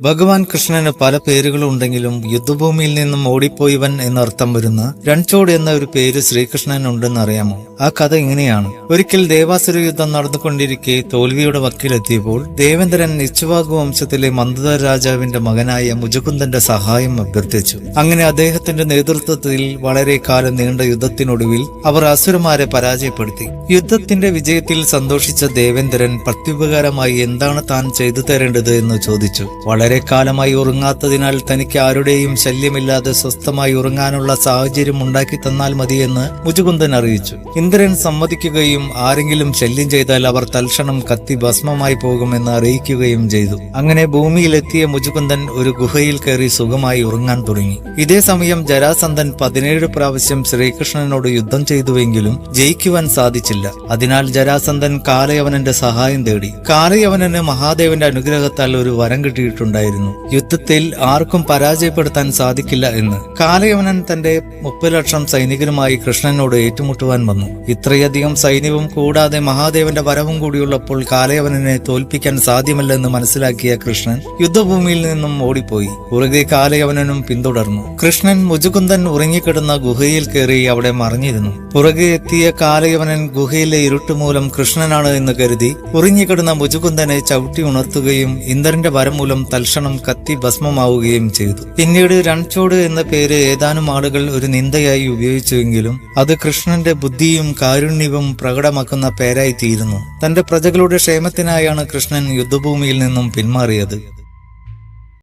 ഭഗവാൻ കൃഷ്ണന് പല പേരുകളുണ്ടെങ്കിലും യുദ്ധഭൂമിയിൽ നിന്നും ഓടിപ്പോയവൻ എന്നർത്ഥം വരുന്ന രൺചോട് എന്ന ഒരു പേര് ശ്രീകൃഷ്ണൻ ഉണ്ടെന്ന് അറിയാമോ? ആ കഥ ഇങ്ങനെയാണ്. ഒരിക്കൽ ദേവാസുര യുദ്ധം നടന്നുകൊണ്ടിരിക്കെ തോൽവിയുടെ വക്കിലെത്തിയപ്പോൾ ദേവേന്ദ്രൻ ഇച്ചുവാകു വംശത്തിലെ മന്ദത രാജാവിന്റെ മകനായ മുജകുന്ദന്റെ സഹായം അഭ്യർത്ഥിച്ചു. അങ്ങനെ അദ്ദേഹത്തിന്റെ നേതൃത്വത്തിൽ വളരെ കാലം നീണ്ട യുദ്ധത്തിനൊടുവിൽ അവർ അസുരന്മാരെ പരാജയപ്പെടുത്തി. യുദ്ധത്തിന്റെ വിജയത്തിൽ സന്തോഷിച്ച ദേവേന്ദ്രൻ പ്രത്യുപകാരമായി എന്താണ് താൻ ചെയ്തു തരേണ്ടത് എന്ന് ചോദിച്ചു. വളരെ കാലമായി ഉറങ്ങാത്തതിനാൽ തനിക്ക് ആരുടെയും ശല്യമില്ലാതെ സ്വസ്ഥമായി ഉറങ്ങാനുള്ള സാഹചര്യം ഉണ്ടാക്കി തന്നാൽ മതിയെന്ന് മുജുകുന്ദൻ അറിയിച്ചു. ഇന്ദ്രൻ സമ്മതിക്കുകയും ആരെങ്കിലും ശല്യം ചെയ്താൽ അവർ തൽക്ഷണം കത്തി ഭസ്മമായി പോകുമെന്ന് അറിയിക്കുകയും ചെയ്തു. അങ്ങനെ ഭൂമിയിലെത്തിയ മുജുകുന്ദൻ ഒരു ഗുഹയിൽ കയറി സുഖമായി ഉറങ്ങാൻ തുടങ്ങി. ഇതേ സമയം ജരാസന്ധൻ പതിനേഴ് പ്രാവശ്യം ശ്രീകൃഷ്ണനോട് യുദ്ധം ചെയ്തുവെങ്കിലും ജയിക്കുവാൻ സാധിച്ചില്ല. അതിനാൽ ജരാസന്ധൻ കാലയവനന്റെ സഹായം തേടി. കാലയവനന് മഹാദേവന്റെ അനുഗ്രഹത്താൽ ഒരു വരം കിട്ടിയിട്ടുണ്ടായിരുന്നു യുദ്ധത്തിൽ ആർക്കും പരാജയപ്പെടുത്താൻ സാധിക്കില്ല എന്ന്. കാലയവനൻ തന്റെ മുപ്പത് ലക്ഷം സൈനികരുമായി കൃഷ്ണനോട് ഏറ്റുമുട്ടുവാൻ വന്നു. ഇത്രയധികം സൈന്യവും കൂടാതെ മഹാദേവന്റെ വരവും കൂടിയുള്ളപ്പോൾ കാലയവനെ തോൽപ്പിക്കാൻ സാധ്യമല്ലെന്ന് മനസ്സിലാക്കിയ കൃഷ്ണൻ യുദ്ധഭൂമിയിൽ നിന്നും ഓടിപ്പോയി. ഉറുകെ കാലയവനും പിന്തുടർന്നു. കൃഷ്ണൻ മുജുകുന്ദൻ ഉറങ്ങിക്കിടന്ന ഗുഹയിൽ കയറി അവിടെ മറിഞ്ഞിരുന്നു. പുറകെ എത്തിയ കാലയവനൻ ഗുഹയിലെ ഇരുട്ടുമൂലം കൃഷ്ണനാണ് എന്ന് കരുതി ഉറങ്ങിക്കിടന്ന മുജുകുന്ദനെ ചവിട്ടി ഉണർത്തുകയും ഇന്ദ്രന്റെ വരം മൂലം തൽക്ഷണം കത്തി ഭസ്മമാവുകയും ചെയ്തു. പിന്നീട് രൺചോട് എന്ന പേര് ഏതാനും ആളുകൾ ഒരു നിന്ദയായി ഉപയോഗിച്ചുവെങ്കിലും അത് കൃഷ്ണന്റെ ബുദ്ധിയും കാരുണ്യവും പ്രകടമാക്കുന്ന പേരായി തീരുന്നു തന്റെ പ്രജകളുടെ ക്ഷേമത്തിനായാണ് കൃഷ്ണൻ യുദ്ധഭൂമിയിൽ നിന്നും പിന്മാറിയത്.